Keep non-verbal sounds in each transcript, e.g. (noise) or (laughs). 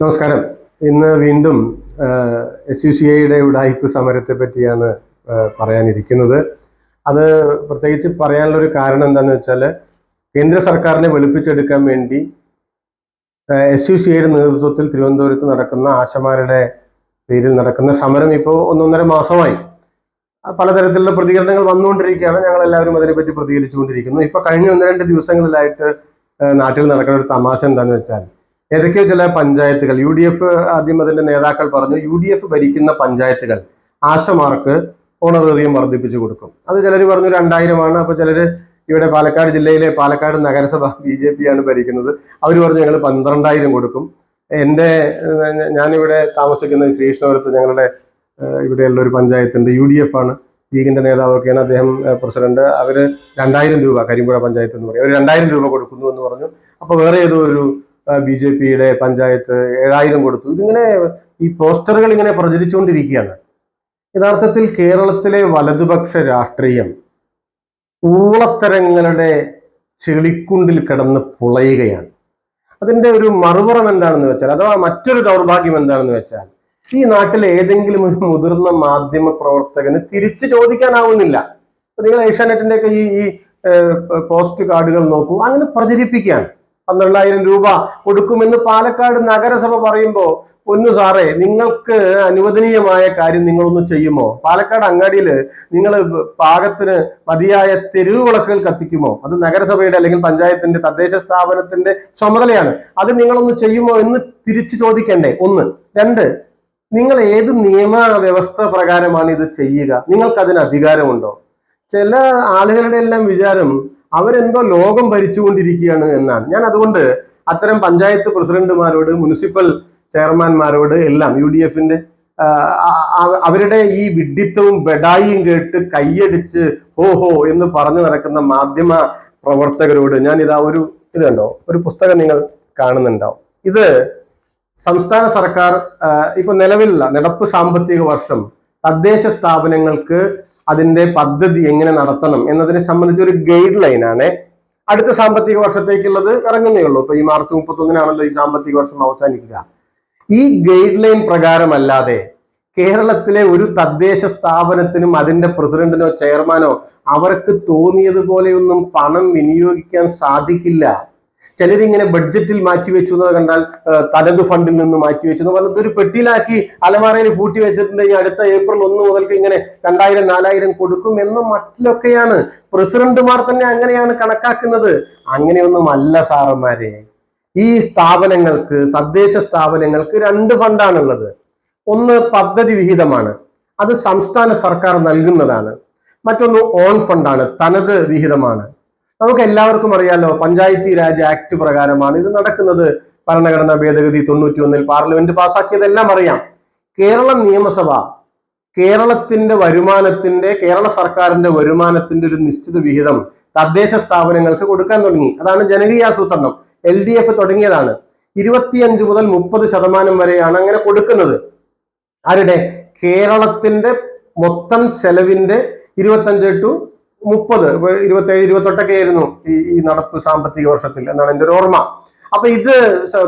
നമസ്കാരം. ഇന്ന് വീണ്ടും എസ് യു സി ഐയുടെ ഉടായ്പ് സമരത്തെ പറ്റിയാണ് പറയാനിരിക്കുന്നത്. അത് പ്രത്യേകിച്ച് പറയാനുള്ള ഒരു കാരണം എന്താണെന്ന് വെച്ചാൽ കേന്ദ്ര സർക്കാരിനെ വെളുപ്പിച്ചെടുക്കാൻ വേണ്ടി എസ് യു സി ഐയുടെ നേതൃത്വത്തിൽ തിരുവനന്തപുരത്ത് നടക്കുന്ന ആശമാരുടെ പേരിൽ നടക്കുന്ന സമരം ഇപ്പോൾ ഒന്നൊന്നര മാസമായി. പലതരത്തിലുള്ള പ്രതികരണങ്ങൾ വന്നുകൊണ്ടിരിക്കുകയാണ്. ഞങ്ങൾ എല്ലാവരും അതിനെപ്പറ്റി പ്രതികരിച്ചുകൊണ്ടിരിക്കുന്നു. ഇപ്പൊ കഴിഞ്ഞ ഒന്ന് രണ്ട് ദിവസങ്ങളിലായിട്ട് നാട്ടിൽ നടക്കുന്ന ഒരു തമാശ എന്താണെന്ന് വെച്ചാൽ ഏതൊക്കെയോ ചില പഞ്ചായത്തുകൾ യു ഡി എഫ് ആദ്യം അതിന്റെ നേതാക്കൾ പറഞ്ഞു യു ഡി എഫ് ഭരിക്കുന്ന പഞ്ചായത്തുകൾ ആശമാർക്ക് ഓണറേറിയം വർദ്ധിപ്പിച്ചു കൊടുക്കും. അത് ചിലർ പറഞ്ഞു രണ്ടായിരമാണ് അപ്പൊ ചിലർ ഇവിടെ പാലക്കാട് ജില്ലയിലെ പാലക്കാട് നഗരസഭ (laughs) ബി ജെ പി ആണ് ഭരിക്കുന്നത്. അവർ പറഞ്ഞു ഞങ്ങൾ പന്ത്രണ്ടായിരം കൊടുക്കും. എന്റെ ഞാനിവിടെ താമസിക്കുന്ന ശ്രീകൃഷ്ണപുരത്ത് ഞങ്ങളുടെ ഇവിടെയുള്ള ഒരു പഞ്ചായത്തിന്റെ യു ഡി എഫ് ആണ് ലീഗിന്റെ നേതാവൊക്കെയാണ് അദ്ദേഹം പ്രസിഡന്റ്. അവർ രണ്ടായിരം രൂപ കരിമ്പുഴ പഞ്ചായത്ത് എന്ന് പറയും. അവർ രണ്ടായിരം രൂപ കൊടുക്കുന്നു എന്ന് പറഞ്ഞു. അപ്പോൾ വേറെ ഏതോ ഒരു ബി ജെ പിയുടെ പഞ്ചായത്ത് ഏഴായിരം കൊടുത്തു. ഇതിങ്ങനെ ഈ പോസ്റ്ററുകൾ ഇങ്ങനെ പ്രചരിച്ചുകൊണ്ടിരിക്കുകയാണ്. യഥാർത്ഥത്തിൽ കേരളത്തിലെ വലതുപക്ഷ രാഷ്ട്രീയം ഊളത്തരങ്ങളുടെ ചെളിക്കുണ്ടിൽ കിടന്ന് പുളയുകയാണ്. അതിന്റെ ഒരു മറുപുറം എന്താണെന്ന് വെച്ചാൽ അഥവാ മറ്റൊരു ദൗർഭാഗ്യം എന്താണെന്ന് വെച്ചാൽ ഈ നാട്ടിലെ ഏതെങ്കിലും ഒരു മുതിർന്ന മാധ്യമ പ്രവർത്തകന് തിരിച്ചു ചോദിക്കാനാവുന്നില്ല. നിങ്ങൾ ഏഷ്യാനെറ്റിന്റെ ഒക്കെ ഈ പോസ്റ്റ് കാർഡുകൾ നോക്കൂ അങ്ങനെ പ്രചരിപ്പിക്കുകയാണ്. പന്ത്രണ്ടായിരം രൂപ കൊടുക്കുമെന്ന് പാലക്കാട് നഗരസഭ പറയുമ്പോൾ പൊന്നു സാറേ നിങ്ങൾക്ക് അനുവദനീയമായ കാര്യം നിങ്ങളൊന്ന് ചെയ്യുമോ? പാലക്കാട് അങ്ങാടിയിൽ നിങ്ങൾ പാകത്തിന് മതിയായ തെരുവ് വിളക്കുകൾ കത്തിക്കുമോ? അത് നഗരസഭയുടെ അല്ലെങ്കിൽ പഞ്ചായത്തിന്റെ തദ്ദേശ സ്ഥാപനത്തിന്റെ ചുമതലയാണ്. അത് നിങ്ങളൊന്ന് ചെയ്യുമോ എന്ന് തിരിച്ചു ചോദിക്കണ്ടേ? ഒന്ന്. രണ്ട്. നിങ്ങൾ ഏത് നിയമ വ്യവസ്ഥ പ്രകാരമാണ് ഇത് ചെയ്യുക? നിങ്ങൾക്ക് അതിന് അധികാരമുണ്ടോ? ചില ആളുകളുടെ എല്ലാം വിചാരം അവരെന്തോ ലോകം ഭരിച്ചുകൊണ്ടിരിക്കുകയാണ് എന്നാണ്. ഞാൻ അതുകൊണ്ട് അത്തരം പഞ്ചായത്ത് പ്രസിഡന്റുമാരോട് മുനിസിപ്പൽ ചെയർമാൻമാരോട് എല്ലാം യു ഡി എഫിന്റെ അവരുടെ ഈ വിഡ്ഢിത്തവും ബെഡായിയും കേട്ട് കൈയടിച്ച് ഹോ ഹോ എന്ന് പറഞ്ഞു നടക്കുന്ന മാധ്യമ പ്രവർത്തകരോട് ഞാൻ ഇതാ ഒരു ഇത് കണ്ടോ? ഒരു പുസ്തകം നിങ്ങൾ കാണുന്നുണ്ടാവും. ഇത് സംസ്ഥാന സർക്കാർ ഇപ്പൊ നിലവിലുള്ള നടപ്പ് സാമ്പത്തിക വർഷം തദ്ദേശ സ്ഥാപനങ്ങൾക്ക് അതിന്റെ പദ്ധതി എങ്ങനെ നടത്തണം എന്നതിനെ സംബന്ധിച്ച ഒരു ഗൈഡ് ലൈൻ ആണ്. അടുത്ത സാമ്പത്തിക വർഷത്തേക്കുള്ളത് ഇറങ്ങുന്നേ ഉള്ളൂ. ഇപ്പൊ ഈ മാർച്ച് മുപ്പത്തൊന്നിനാണല്ലോ ഈ സാമ്പത്തിക വർഷം അവസാനിക്കുക. ഈ ഗൈഡ് ലൈൻ പ്രകാരമല്ലാതെ കേരളത്തിലെ ഒരു തദ്ദേശ സ്ഥാപനത്തിനും അതിന്റെ പ്രസിഡന്റിനോ ചെയർമാനോ അവർക്ക് തോന്നിയതുപോലെയൊന്നും പണം വിനിയോഗിക്കാൻ സാധിക്കില്ല. ചിലരിങ്ങനെ ബഡ്ജറ്റിൽ മാറ്റിവെച്ചു എന്ന് കണ്ടാൽ തനത് ഫണ്ടിൽ നിന്ന് മാറ്റിവെച്ചു എന്ന് പറഞ്ഞത് ഒരു പെട്ടിയിലാക്കി അലമാറയിൽ പൂട്ടി വെച്ചിട്ടുണ്ടെങ്കിൽ അടുത്ത ഏപ്രിൽ ഒന്ന് മുതൽക്ക് ഇങ്ങനെ രണ്ടായിരം നാലായിരം കൊടുക്കും എന്ന മട്ടിലൊക്കെയാണ്. പ്രസിഡന്റുമാർ തന്നെ അങ്ങനെയാണ് കണക്കാക്കുന്നത്. അങ്ങനെയൊന്നും അല്ല സാറന്മാരെ. ഈ സ്ഥാപനങ്ങൾക്ക് തദ്ദേശ സ്ഥാപനങ്ങൾക്ക് രണ്ട് ഫണ്ടാണുള്ളത് ഒന്ന് പദ്ധതി വിഹിതമാണ്. അത് സംസ്ഥാന സർക്കാർ നൽകുന്നതാണ്. മറ്റൊന്ന് ഓൺ ഫണ്ടാണ് തനത് വിഹിതമാണ്. നമുക്ക് എല്ലാവർക്കും അറിയാലോ പഞ്ചായത്തി രാജ് ആക്ട് പ്രകാരമാണ് ഇത് നടക്കുന്നത്. ഭരണഘടനാ ഭേദഗതി തൊണ്ണൂറ്റി ഒന്നിൽ പാർലമെന്റ് പാസാക്കിയതെല്ലാം അറിയാം. കേരള നിയമസഭ കേരളത്തിന്റെ വരുമാനത്തിന്റെ കേരള സർക്കാരിന്റെ വരുമാനത്തിന്റെ ഒരു നിശ്ചിത വിഹിതം തദ്ദേശ സ്ഥാപനങ്ങൾക്ക് കൊടുക്കാൻ തുടങ്ങി. അതാണ് ജനകീയാസൂത്രണം എൽ ഡി എഫ് തുടങ്ങിയതാണ്. ഇരുപത്തിയഞ്ച് മുതൽ മുപ്പത് ശതമാനം വരെയാണ് അങ്ങനെ കൊടുക്കുന്നത്. ആരുടെ? കേരളത്തിന്റെ മൊത്തം ചെലവിന്റെ ഇരുപത്തഞ്ച് ടു മുപ്പത് ഇരുപത്തേഴ് ഇരുപത്തെട്ടൊക്കെ ആയിരുന്നു ഈ ഈ നടപ്പ് സാമ്പത്തിക വർഷത്തിൽ എന്നാണ് എന്റെ ഒരു ഓർമ്മ. അപ്പൊ ഇത്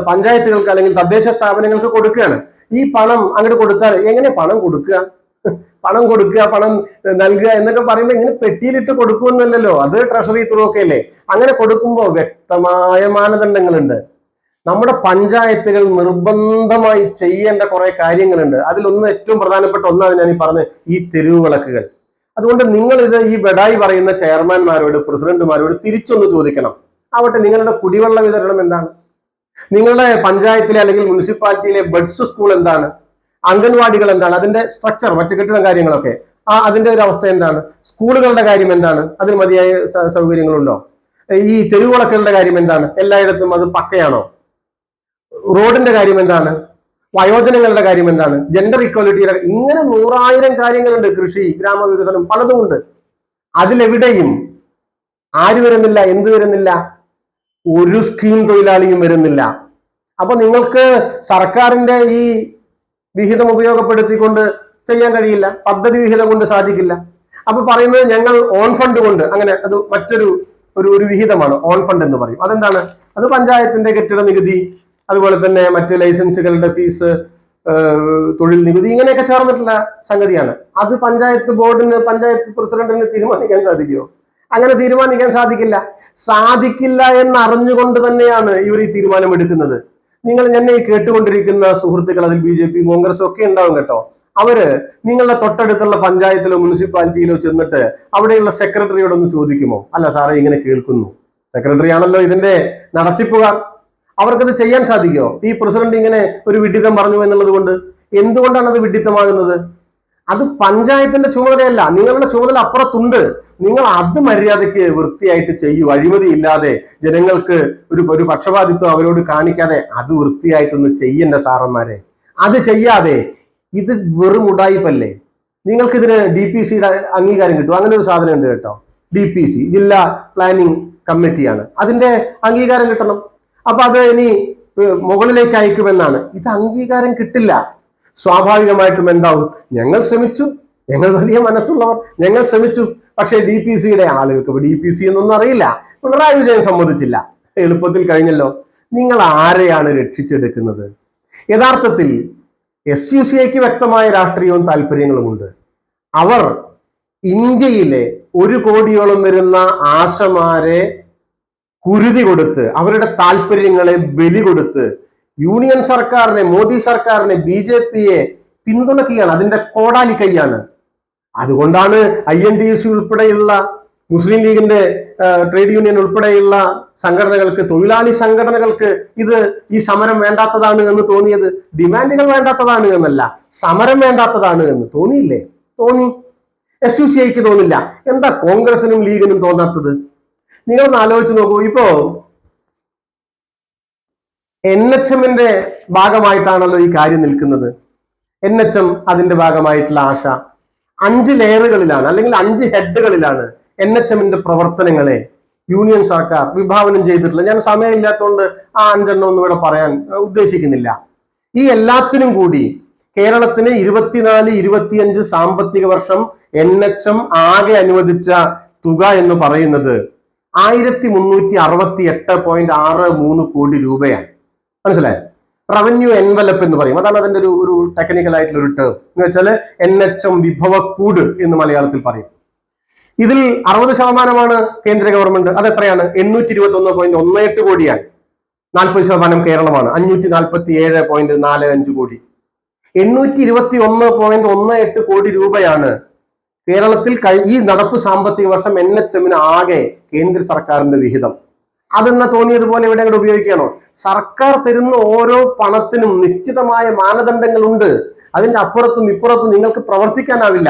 പഞ്ചായത്തുകൾക്ക് അല്ലെങ്കിൽ തദ്ദേശ സ്ഥാപനങ്ങൾക്ക് കൊടുക്കുകയാണ്. ഈ പണം അങ്ങോട്ട് കൊടുത്താൽ എങ്ങനെ പണം കൊടുക്കുക? പണം കൊടുക്കുക പണം നൽകുക എന്നൊക്കെ പറയുമ്പോൾ ഇങ്ങനെ പെട്ടിയിലിട്ട് കൊടുക്കുമെന്നല്ലല്ലോ. അത് ട്രഷറി ത്രൂ ഒക്കെ അല്ലേ? അങ്ങനെ കൊടുക്കുമ്പോൾ വ്യക്തമായ മാനദണ്ഡങ്ങളുണ്ട്. നമ്മുടെ പഞ്ചായത്തുകൾ നിർബന്ധമായി ചെയ്യേണ്ട കുറെ കാര്യങ്ങളുണ്ട്. അതിലൊന്ന് ഏറ്റവും പ്രധാനപ്പെട്ട ഒന്നാണ് ഞാൻ ഈ പറഞ്ഞ ഈ തെരുവ് വിളക്കുകൾ അതുകൊണ്ട് നിങ്ങൾ ഇത് ഈ ബെഡായി പറയുന്ന ചെയർമാൻമാരോട് പ്രസിഡന്റുമാരോട് തിരിച്ചൊന്ന് ചോദിക്കണം. ആവട്ടെ നിങ്ങളുടെ കുടിവെള്ള വിതരണം എന്താണ്? നിങ്ങളുടെ പഞ്ചായത്തിലെ അല്ലെങ്കിൽ മുനിസിപ്പാലിറ്റിയിലെ ബഡ്സ് സ്കൂൾ എന്താണ്? അംഗൻവാടികൾ എന്താണ്? അതിന്റെ സ്ട്രക്ചർ മറ്റു കെട്ടിടം കാര്യങ്ങളൊക്കെ. ആ അതിന്റെ ഒരു അവസ്ഥ എന്താണ്? സ്കൂളുകളുടെ കാര്യം എന്താണ്? അതിന് മതിയായ സൗകര്യങ്ങളുണ്ടോ? ഈ തെരുവുളക്കളുടെ കാര്യം എന്താണ്? എല്ലായിടത്തും അത് പക്കയാണോ? റോഡിന്റെ കാര്യം എന്താണ്? വയോജനങ്ങളുടെ കാര്യം എന്താണ്? ജെൻഡർ ഇക്വാലിറ്റിയുടെ ഇങ്ങനെ നൂറായിരം കാര്യങ്ങളുണ്ട് കൃഷി ഗ്രാമവികസനം പലതുമുണ്ട് അതിലെവിടെയും ആര് വരുന്നില്ല എന്ത് വരുന്നില്ല? ഒരു സ്കീം തൊഴിലാളിയും വരുന്നില്ല. അപ്പൊ നിങ്ങൾക്ക് സർക്കാരിന്റെ ഈ വിഹിതം ഉപയോഗപ്പെടുത്തിക്കൊണ്ട് ചെയ്യാൻ കഴിയില്ല പദ്ധതി വിഹിതം കൊണ്ട് സാധിക്കില്ല. അപ്പൊ പറയുന്നത് ഞങ്ങൾ ഓൺ ഫണ്ട് കൊണ്ട് അങ്ങനെ അത് മറ്റൊരു ഒരു ഒരു വിഹിതമാണ് ഓൺ ഫണ്ട് എന്ന് പറയും. അതെന്താണ്? അത് പഞ്ചായത്തിന്റെ കെട്ടിട നികുതി അതുപോലെ തന്നെ മറ്റ് ലൈസൻസുകളുടെ ഫീസ് തൊഴിൽ നികുതി ഇങ്ങനെയൊക്കെ ചേർന്നിട്ടുള്ള സംഗതിയാണ്. അത് പഞ്ചായത്ത് ബോർഡിന് പഞ്ചായത്ത് പ്രസിഡന്റിന് തീരുമാനിക്കാൻ സാധിക്കുമോ? അങ്ങനെ തീരുമാനിക്കാൻ സാധിക്കില്ല. സാധിക്കില്ല എന്ന് അറിഞ്ഞുകൊണ്ട് തന്നെയാണ് ഇവർ ഈ തീരുമാനം എടുക്കുന്നത്. നിങ്ങൾ എന്നെ ഈ കേട്ടുകൊണ്ടിരിക്കുന്ന സുഹൃത്തുക്കൾ അതിൽ ബി ജെ പി കോൺഗ്രസ് ഒക്കെ ഉണ്ടാവും കേട്ടോ. അവർ നിങ്ങളുടെ തൊട്ടടുത്തുള്ള പഞ്ചായത്തിലോ മുനിസിപ്പാലിറ്റിയിലോ ചെന്നിട്ട് അവിടെയുള്ള സെക്രട്ടറിയോടൊന്ന് ചോദിക്കുമോ? അല്ല സാറേ ഇങ്ങനെ കേൾക്കുന്നു. സെക്രട്ടറി ആണല്ലോ ഇതിന്റെ നടത്തിപ്പുകാർ. അവർക്കത് ചെയ്യാൻ സാധിക്കുമോ ഈ പ്രസിഡന്റ് ഇങ്ങനെ ഒരു വിഡിത്തം പറഞ്ഞു എന്നുള്ളത് കൊണ്ട് എന്തുകൊണ്ടാണ് അത് വിഡിത്തമാകുന്നത്? അത് പഞ്ചായത്തിന്റെ ചുമതലയല്ല. നിങ്ങളുടെ ചുമതല അപ്പുറത്തുണ്ട്. നിങ്ങൾ അത് മര്യാദയ്ക്ക് വൃത്തിയായിട്ട് ചെയ്യൂ. അഴിമതി ഇല്ലാതെ ജനങ്ങൾക്ക് ഒരു ഒരു പക്ഷപാതിത്വം അവരോട് കാണിക്കാതെ അത് വൃത്തിയായിട്ടൊന്ന് ചെയ്യണ്ട സാറന്മാരെ. അത് ചെയ്യാതെ ഇത് വെറും ഉടായിപ്പല്ലേ നിങ്ങൾക്ക് ഇതിന് ഡി പി സിയുടെ അംഗീകാരം കിട്ടും. അങ്ങനെ ഒരു സാധനം ഉണ്ട് കേട്ടോ. ഡി പി സി ജില്ലാ പ്ലാനിംഗ് കമ്മിറ്റിയാണ്. അതിന്റെ അംഗീകാരം കിട്ടണം. അപ്പൊ അത് ഇനി മുകളിലേക്ക് അയക്കുമെന്നാണ്. ഇത് അംഗീകാരം കിട്ടില്ല. സ്വാഭാവികമായിട്ടും എന്താവും? ഞങ്ങൾ ശ്രമിച്ചു. ഞങ്ങൾ വലിയ മനസ്സുള്ളവർ. ഞങ്ങൾ ശ്രമിച്ചു. പക്ഷേ ഡി പി സിയുടെ ആളുകൾക്ക് ഡി പി സി എന്നൊന്നും അറിയില്ല. പിണറായി വിജയൻ സമ്മതിച്ചില്ല. എളുപ്പത്തിൽ കഴിഞ്ഞല്ലോ. നിങ്ങൾ ആരെയാണ് രക്ഷിച്ചെടുക്കുന്നത്? യഥാർത്ഥത്തിൽ എസ് യു സി ഐക്ക് വ്യക്തമായ രാഷ്ട്രീയവും താല്പര്യങ്ങളുമുണ്ട് അവർ ഇന്ത്യയിലെ ഒരു കോടിയോളം വരുന്ന ആശമാരെ കുരുതി കൊടുത്ത് അവരുടെ താല്പര്യങ്ങളെ ബലി കൊടുത്ത് യൂണിയൻ സർക്കാരിനെ മോദി സർക്കാരിനെ ബി ജെ പിയെ പിന്തുണയ്ക്കുകയാണ് അതിന്റെ കോടാലി കൈയാണ്. അതുകൊണ്ടാണ് ഐ എൻ ഡി എസ് ഉൾപ്പെടെയുള്ള മുസ്ലിം ലീഗിന്റെ ട്രേഡ് യൂണിയൻ ഉൾപ്പെടെയുള്ള സംഘടനകൾക്ക് തൊഴിലാളി സംഘടനകൾക്ക് ഇത് ഈ സമരം വേണ്ടാത്തതാണ് എന്ന് തോന്നിയത്. ഡിമാൻഡുകൾ വേണ്ടാത്തതാണ് എന്നല്ല സമരം വേണ്ടാത്തതാണ് എന്ന് തോന്നിയില്ലേ? തോന്നി. എസ് യു സി ഐക്ക് തോന്നില്ല. എന്താ കോൺഗ്രസിനും ലീഗിനും തോന്നാത്തത്? നിങ്ങളൊന്ന് ആലോചിച്ച് നോക്കൂ. ഇപ്പോ എൻ എച്ച് എമ്മിന്റെ ഭാഗമായിട്ടാണല്ലോ ഈ കാര്യം നിൽക്കുന്നത്. എൻ എച്ച് എം അതിന്റെ ഭാഗമായിട്ടുള്ള ആശ. അഞ്ച് ലെയറുകളിലാണ് അല്ലെങ്കിൽ അഞ്ച് ഹെഡുകളിലാണ് എൻ എച്ച് എമ്മിന്റെ പ്രവർത്തനങ്ങളെ യൂണിയൻ സർക്കാർ വിഭാവനം ചെയ്തിട്ടുള്ളത്. ഞാൻ സമയമില്ലാത്തതുകൊണ്ട് ആ അഞ്ചെണ്ണം ഒന്നും ഇവിടെ പറയാൻ ഉദ്ദേശിക്കുന്നില്ല. ഈ എല്ലാത്തിനും കൂടി കേരളത്തിന് ഇരുപത്തിനാല് ഇരുപത്തിയഞ്ച് സാമ്പത്തിക വർഷം എൻ എച്ച് എം ആകെ അനുവദിച്ച തുക എന്ന് പറയുന്നത് ആയിരത്തി മുന്നൂറ്റി അറുപത്തി എട്ട് പോയിന്റ് ആറ് മൂന്ന് കോടി രൂപയാണ് മനസ്സിലായോ? റവന്യൂ എൻവലപ്പ് എന്ന് പറയും. അതാണ് അതിന്റെ ഒരു ഒരു ടെക്നിക്കൽ ആയിട്ടുള്ള ഒരു ടേം എന്ന് വെച്ചാൽ എൻ എച്ച് എം വിഭവക്കൂട് എന്ന് മലയാളത്തിൽ പറയും. ഇതിൽ അറുപത് ശതമാനമാണ് കേന്ദ്ര ഗവൺമെന്റ്. അത് എത്രയാണ് എണ്ണൂറ്റി ഇരുപത്തി ഒന്ന് പോയിന്റ് ഒന്ന് എട്ട് കോടിയാണ്. നാൽപ്പത് ശതമാനം കേരളമാണ്. അഞ്ഞൂറ്റി നാൽപ്പത്തി ഏഴ് പോയിന്റ് നാല് അഞ്ച് കോടി. എണ്ണൂറ്റി ഇരുപത്തി ഒന്ന് പോയിന്റ് ഒന്ന് എട്ട് കോടി രൂപയാണ് കേരളത്തിൽ ഈ നടപ്പ് സാമ്പത്തിക വർഷം എൻ എച്ച് എമ്മിന് ആകെ കേന്ദ്ര സർക്കാരിന്റെ വിഹിതം. അതെന്ന തോന്നിയതുപോലെ ഇവിടെ അങ്ങോട്ട് ഉപയോഗിക്കുകയാണോ? സർക്കാർ തരുന്ന ഓരോ പണത്തിനും നിശ്ചിതമായ മാനദണ്ഡങ്ങളുണ്ട് അതിന്റെ അപ്പുറത്തും ഇപ്പുറത്തും നിങ്ങൾക്ക് പ്രവർത്തിക്കാനാവില്ല.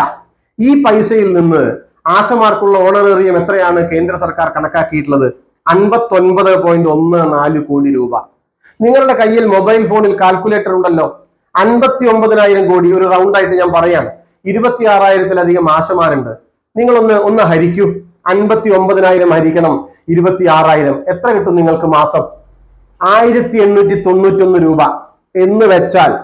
ഈ പൈസയിൽ നിന്ന് ആശമാർക്കുള്ള ഓണറേറിയം എത്രയാണ് കേന്ദ്ര സർക്കാർ കണക്കാക്കിയിട്ടുള്ളത്? അൻപത്തൊൻപത് പോയിന്റ് ഒന്ന് നാല് കോടി രൂപ. നിങ്ങളുടെ കയ്യിൽ മൊബൈൽ ഫോണിൽ കാൽക്കുലേറ്റർ ഉണ്ടല്ലോ. അൻപത്തി ഒമ്പതിനായിരം കോടി. ഒരു റൗണ്ട് ആയിട്ട് ഞാൻ പറയാണ്. ഇരുപത്തി ആറായിരത്തിലധികം ആശമാരുണ്ട്. നിങ്ങളൊന്ന് ഒന്ന് ഹരിക്കൂ. അൻപത്തി ഒമ്പതിനായിരം ഹരിക്കണം. ഇരുപത്തി ആറായിരം എത്ര കിട്ടും നിങ്ങൾക്ക് മാസം? ആയിരത്തി എണ്ണൂറ്റി തൊണ്ണൂറ്റി ഒന്ന് രൂപ. എന്ന് വെച്ചാൽ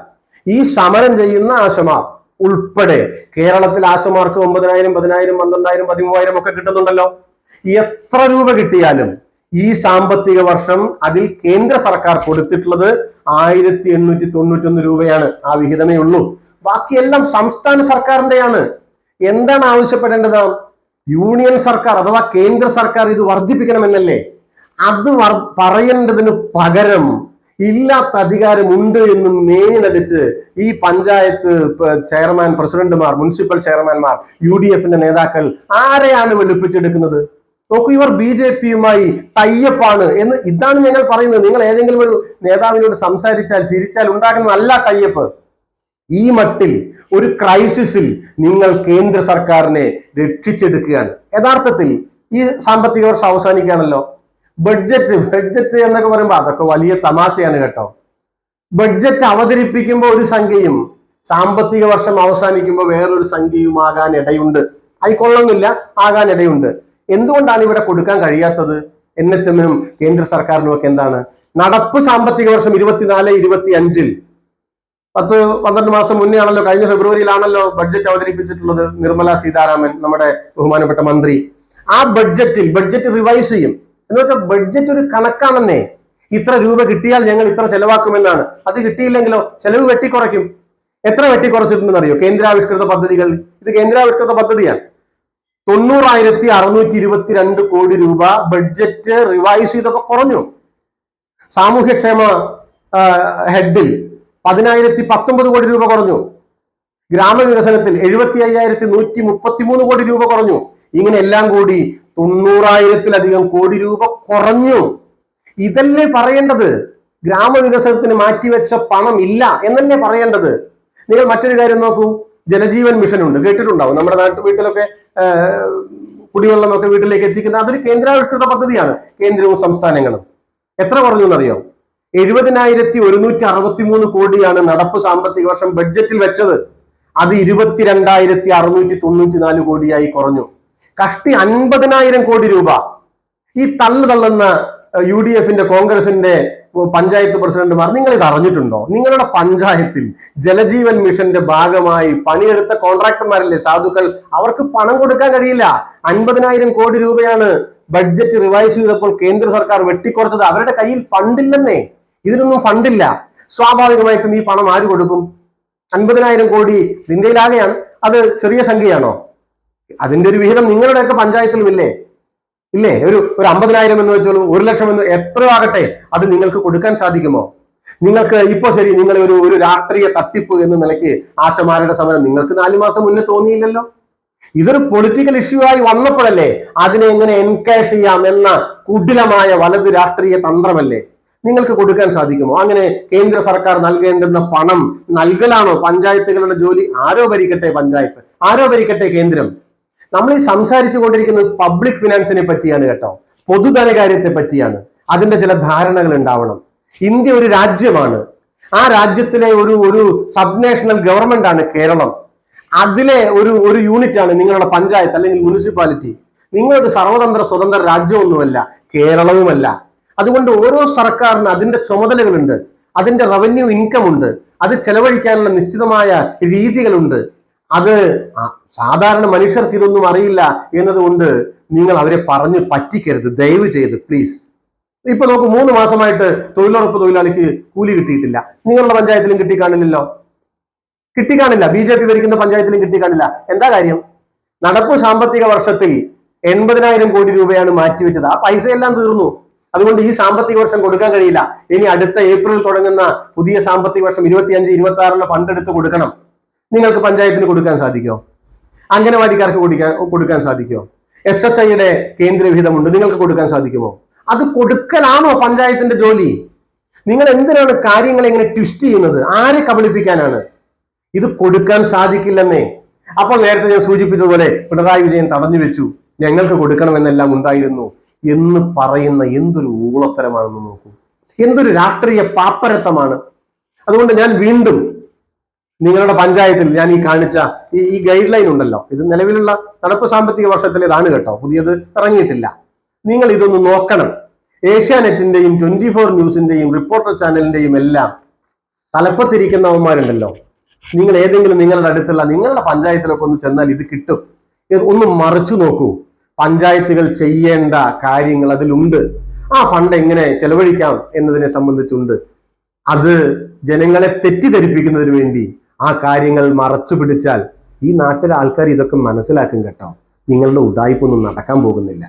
ഈ സമരം ചെയ്യുന്ന ആശമാർ ഉൾപ്പെടെ കേരളത്തിൽ ആശമാർക്ക് ഒമ്പതിനായിരം പതിനായിരം പന്ത്രണ്ടായിരം പതിമൂവായിരം ഒക്കെ കിട്ടുന്നുണ്ടല്ലോ. എത്ര രൂപ കിട്ടിയാലും ഈ സാമ്പത്തിക വർഷം അതിൽ കേന്ദ്ര സർക്കാർ കൊടുത്തിട്ടുള്ളത് ആയിരത്തി എണ്ണൂറ്റി തൊണ്ണൂറ്റി ഒന്ന് രൂപയാണ്. ആ വിഹിതമേ ഉള്ളൂ. ബാക്കിയെല്ലാം സംസ്ഥാന സർക്കാരിന്റെയാണ് എന്താണ് ആവശ്യപ്പെടേണ്ടത്? യൂണിയൻ സർക്കാർ അഥവാ കേന്ദ്ര സർക്കാർ ഇത് വർദ്ധിപ്പിക്കണമെന്നല്ലേ? അത് പറയേണ്ടതിന് പകരം ഇല്ലാത്ത അധികാരമുണ്ട് എന്ന് മേനടിച്ച് ഈ പഞ്ചായത്ത് ചെയർമാൻ പ്രസിഡന്റുമാർ മുനിസിപ്പൽ ചെയർമാൻമാർ യു ഡി എഫിന്റെ നേതാക്കൾ ആരെയാണ് വെളുപ്പിച്ചെടുക്കുന്നത്? നോക്കൂ ഇവർ ബി ജെ പിയുമായി ടൈയപ്പാണ് എന്ന് ഇതാണ് ഞങ്ങൾ പറയുന്നത്. നിങ്ങൾ ഏതെങ്കിലും ഒരു നേതാവിനോട് സംസാരിച്ചാൽ ചിരിച്ചാൽ ഉണ്ടാകുന്നതല്ല ടൈയപ്പ്. ഈ മട്ടിൽ ഒരു ക്രൈസിസിൽ നിങ്ങൾ കേന്ദ്ര സർക്കാരിനെ രക്ഷിച്ചെടുക്കുകയാണ്. യഥാർത്ഥത്തിൽ ഈ സാമ്പത്തിക വർഷം അവസാനിക്കുകയാണല്ലോ. ബഡ്ജറ്റ് ബഡ്ജറ്റ് എന്നൊക്കെ പറയുമ്പോൾ അതൊക്കെ വലിയ തമാശയാണ് കേട്ടോ. ബഡ്ജറ്റ് അവതരിപ്പിക്കുമ്പോൾ ഒരു സംഖ്യയും സാമ്പത്തിക വർഷം അവസാനിക്കുമ്പോൾ വേറൊരു സംഖ്യയും ആകാൻ ഇടയുണ്ട്. ആയിക്കൊള്ളുന്നില്ല ആകാൻ ഇടയുണ്ട്. എന്തുകൊണ്ടാണ് ഇവിടെ കൊടുക്കാൻ കഴിയാത്തത്? എൻ എച്ച് എമ്മിനും കേന്ദ്ര സർക്കാരിനും ഒക്കെ എന്താണ്? നടപ്പ് സാമ്പത്തിക വർഷം ഇരുപത്തിനാല് ഇരുപത്തി അഞ്ചിൽ പത്ത് പന്ത്രണ്ട് മാസം മുന്നേ ആണല്ലോ കഴിഞ്ഞ ഫെബ്രുവരിയിലാണല്ലോ ബഡ്ജറ്റ് അവതരിപ്പിച്ചിട്ടുള്ളത് നിർമ്മല സീതാരാമൻ നമ്മുടെ ബഹുമാനപ്പെട്ട മന്ത്രി. ആ ബഡ്ജറ്റിൽ ബഡ്ജറ്റ് റിവൈസ് ചെയ്യും. എന്ന് വെച്ചാൽ ബഡ്ജറ്റ് ഒരു കണക്കാണെന്നേ. ഇത്ര രൂപ കിട്ടിയാൽ ഞങ്ങൾ ഇത്ര ചെലവാക്കുമെന്നാണ്. അത് കിട്ടിയില്ലെങ്കിലോ ചെലവ് വെട്ടിക്കുറയ്ക്കും. എത്ര വെട്ടിക്കുറച്ചിട്ടുണ്ടെന്ന് അറിയോ കേന്ദ്രാവിഷ്കൃത പദ്ധതികൾ. ഇത് കേന്ദ്രാവിഷ്കൃത പദ്ധതിയാണ്. തൊണ്ണൂറായിരത്തി അറുന്നൂറ്റി ഇരുപത്തിരണ്ട് കോടി രൂപ ബഡ്ജറ്റ് റിവൈസ് ചെയ്തൊക്കെ കുറഞ്ഞു. സാമൂഹ്യക്ഷേമ ഹെഡിൽ പതിനായിരത്തി പത്തൊമ്പത് കോടി രൂപ കുറഞ്ഞു. ഗ്രാമവികസനത്തിൽ എഴുപത്തി അയ്യായിരത്തി നൂറ്റി മുപ്പത്തി മൂന്ന് കോടി രൂപ കുറഞ്ഞു. ഇങ്ങനെ എല്ലാം കൂടി തൊണ്ണൂറായിരത്തിലധികം കോടി രൂപ കുറഞ്ഞു. ഇതല്ലേ പറയേണ്ടത്? ഗ്രാമവികസനത്തിന് മാറ്റിവെച്ച പണം ഇല്ല എന്നല്ലേ പറയേണ്ടത്? നിങ്ങൾ മറ്റൊരു കാര്യം നോക്കൂ. ജലജീവൻ മിഷൻ ഉണ്ട്. കേട്ടിട്ടുണ്ടാവും. നമ്മുടെ നാട്ടു വീട്ടിലൊക്കെ കുടിവെള്ളമൊക്കെ വീട്ടിലേക്ക് എത്തിക്കുന്ന അതൊരു കേന്ദ്രാവിഷ്കൃത പദ്ധതിയാണ്. കേന്ദ്രവും സംസ്ഥാനങ്ങളും. എത്ര കുറഞ്ഞു എന്നറിയോ? എഴുപതിനായിരത്തി ഒരുന്നൂറ്റി അറുപത്തി മൂന്ന് കോടിയാണ് നടപ്പ് സാമ്പത്തിക വർഷം ബഡ്ജറ്റിൽ വെച്ചത്. അത് ഇരുപത്തിരണ്ടായിരത്തി അറുന്നൂറ്റി തൊണ്ണൂറ്റി നാല് കോടിയായി കുറഞ്ഞു. കഷ്ടി അൻപതിനായിരം കോടി രൂപ. ഈ തള്ളു തള്ളുന്ന യു ഡി എഫിന്റെ കോൺഗ്രസിന്റെ പഞ്ചായത്ത് പ്രസിഡന്റുമാർ നിങ്ങൾ ഇത് അറിഞ്ഞിട്ടുണ്ടോ? നിങ്ങളുടെ പഞ്ചായത്തിൽ ജലജീവൻ മിഷന്റെ ഭാഗമായി പണിയെടുത്ത കോൺട്രാക്ടർമാരല്ലേ സാധുക്കൾ? അവർക്ക് പണം കൊടുക്കാൻ കഴിയില്ല. അൻപതിനായിരം കോടി രൂപയാണ് ബഡ്ജറ്റ് റിവൈസ് ചെയ്തപ്പോൾ കേന്ദ്ര സർക്കാർ വെട്ടിക്കുറച്ചത്. അവരുടെ കയ്യിൽ ഫണ്ടില്ലെന്നേ. ഇതിനൊന്നും ഫണ്ടില്ല സ്വാഭാവികമായിട്ടും ഈ പണം ആര് കൊടുക്കും? അൻപതിനായിരം കോടി ഇന്ത്യയിലാകെയാണ് അത് ചെറിയ സംഖ്യയാണോ? അതിന്റെ ഒരു വിഹിതം നിങ്ങളുടെയൊക്കെ പഞ്ചായത്തിലും ഇല്ലേ? ഇല്ലേ? ഒരു ഒരു അമ്പതിനായിരം എന്ന് വെച്ചോളൂ ഒരു ലക്ഷം എന്ന് എത്രയോ ആകട്ടെ അത് നിങ്ങൾക്ക് കൊടുക്കാൻ സാധിക്കുമോ? നിങ്ങൾക്ക് ഇപ്പൊ ശരി നിങ്ങൾ ഒരു ഒരു രാഷ്ട്രീയ തട്ടിപ്പ് എന്ന നിലയ്ക്ക് ആശമാരുടെ സമരം നിങ്ങൾക്ക് നാലു മാസം മുന്നേ തോന്നിയില്ലല്ലോ? ഇതൊരു പൊളിറ്റിക്കൽ ഇഷ്യൂ ആയി വന്നപ്പോഴല്ലേ അതിനെ എങ്ങനെ എൻകാഷ് ചെയ്യാം എന്ന കുടിലമായ വലത് രാഷ്ട്രീയ തന്ത്രമല്ലേ? നിങ്ങൾക്ക് കൊടുക്കാൻ സാധിക്കുമോ? അങ്ങനെ കേന്ദ്ര സർക്കാർ നൽകേണ്ടുന്ന പണം നൽകലാണോ? പഞ്ചായത്തുകളുടെ ജോലി ആരോ ഭരിക്കട്ടെ പഞ്ചായത്ത്? ആരോ ഭരിക്കട്ടെ കേന്ദ്രം? നമ്മൾ ഈ സംസാരിച്ചു കൊണ്ടിരിക്കുന്നത് പബ്ലിക് ഫിനാൻസിനെ പറ്റിയാണ് കേട്ടോ. പൊതുധനകാര്യത്തെ പറ്റിയാണ്. അതിന്റെ ചില ധാരണകൾ ഉണ്ടാവണം. ഇന്ത്യ ഒരു രാജ്യമാണ്. ആ രാജ്യത്തിലെ ഒരു ഒരു സബ് നാഷണൽ ഗവൺമെന്റ് ആണ് കേരളം. അതിലെ ഒരു ഒരു യൂണിറ്റ് ആണ് നിങ്ങളുടെ പഞ്ചായത്ത് അല്ലെങ്കിൽ മുനിസിപ്പാലിറ്റി. നിങ്ങളൊരു സർവതന്ത്ര സ്വതന്ത്ര രാജ്യമൊന്നുമല്ല. കേരളവുമല്ല. അതുകൊണ്ട് ഓരോ സർക്കാരിന് അതിന്റെ ചുമതലകളുണ്ട് അതിന്റെ റവന്യൂ ഇൻകം ഉണ്ട് അത് ചെലവഴിക്കാനുള്ള നിശ്ചിതമായ രീതികളുണ്ട്. അത് സാധാരണ മനുഷ്യർക്ക് ഇതൊന്നും അറിയില്ല എന്നതുകൊണ്ട് നിങ്ങൾ അവരെ പറഞ്ഞ് പറ്റിക്കരുത്. ദയവ് ചെയ്ത് പ്ലീസ് ഇപ്പൊ നോക്ക് മൂന്ന് മാസമായിട്ട് തൊഴിലുറപ്പ് തൊഴിലാളിക്ക് കൂലി കിട്ടിയിട്ടില്ല. നിങ്ങളുടെ പഞ്ചായത്തിലും കിട്ടിക്കാണില്ലല്ലോ. കിട്ടിക്കാണില്ല. ബി ജെ പി ഭരിക്കുന്ന പഞ്ചായത്തിലും കിട്ടി കാണില്ല എന്താ കാര്യം? നടപ്പ് സാമ്പത്തിക വർഷത്തിൽ എൺപതിനായിരം കോടി രൂപയാണ് മാറ്റിവെച്ചത്. ആ പൈസ എല്ലാം തീർന്നു. അതുകൊണ്ട് ഈ സാമ്പത്തിക വർഷം കൊടുക്കാൻ കഴിയില്ല. ഇനി അടുത്ത ഏപ്രിൽ തുടങ്ങുന്ന പുതിയ സാമ്പത്തിക വർഷം ഇരുപത്തിയഞ്ച് ഇരുപത്തി ആറിലെ ഫണ്ട് എടുത്ത് കൊടുക്കണം. നിങ്ങൾക്ക് പഞ്ചായത്തിന് കൊടുക്കാൻ സാധിക്കുമോ? അംഗനവാടിക്കാർക്ക് കൊടുക്കാൻ കൊടുക്കാൻ സാധിക്കുമോ? എസ് എസ് ഐയുടെ കേന്ദ്ര വിഹിതമുണ്ട് നിങ്ങൾക്ക് കൊടുക്കാൻ സാധിക്കുമോ? അത് കൊടുക്കലാണോ പഞ്ചായത്തിന്റെ ജോലി? നിങ്ങൾ എന്തിനാണ് കാര്യങ്ങളെ ഇങ്ങനെ ട്വിസ്റ്റ് ചെയ്യുന്നത്? ആരെ കബളിപ്പിക്കാനാണ്? ഇത് കൊടുക്കാൻ സാധിക്കില്ലെന്നേ. അപ്പോൾ നേരത്തെ ഞാൻ സൂചിപ്പിച്ചതുപോലെ പിണറായി വിജയൻ തടഞ്ഞു വെച്ചു. ഞങ്ങൾക്ക് കൊടുക്കണമെന്നെല്ലാം ഉണ്ടായിരുന്നു. എന്ന് പറയുന്ന എന്തൊരു ഊളത്തരമാണെന്ന് നോക്കൂ. എന്തൊരു രാഷ്ട്രീയ പാപ്പരത്തമാണ് അതുകൊണ്ട് ഞാൻ വീണ്ടും നിങ്ങളുടെ പഞ്ചായത്തിൽ ഞാൻ ഈ കാണിച്ച ഈ ഈ ഗൈഡ് ലൈൻ ഉണ്ടല്ലോ. ഇത് നിലവിലുള്ള നടപ്പ് സാമ്പത്തിക വർഷത്തിലേതാണ് കേട്ടോ. പുതിയത് ഇറങ്ങിയിട്ടില്ല. നിങ്ങൾ ഇതൊന്ന് നോക്കണം. ഏഷ്യാനെറ്റിന്റെയും ട്വന്റി ഫോർ ന്യൂസിന്റെയും റിപ്പോർട്ടർ ചാനലിന്റെയും എല്ലാം തലപ്പത്തിരിക്കുന്നവന്മാരുണ്ടല്ലോ. നിങ്ങൾ ഏതെങ്കിലും നിങ്ങളുടെ അടുത്തുള്ള നിങ്ങളുടെ പഞ്ചായത്തിലൊക്കെ ഒന്ന് ചെന്നാൽ ഇത് കിട്ടും. ഒന്ന് മറിച്ചു നോക്കൂ. പഞ്ചായത്തുകൾ ചെയ്യേണ്ട കാര്യങ്ങൾ അതിലുണ്ട്. ആ ഫണ്ട് എങ്ങനെ ചെലവഴിക്കാം എന്നതിനെ സംബന്ധിച്ചുണ്ട്. അത് ജനങ്ങളെ തെറ്റിദ്ധരിപ്പിക്കുന്നതിന് വേണ്ടി ആ കാര്യങ്ങൾ മറച്ചു പിടിച്ചാൽ ഈ നാട്ടിലെ ആൾക്കാർ ഇതൊക്കെ മനസ്സിലാക്കും കേട്ടോ. നിങ്ങളുടെ ഉടായ്പൊന്നും നടക്കാൻ പോകുന്നില്ല.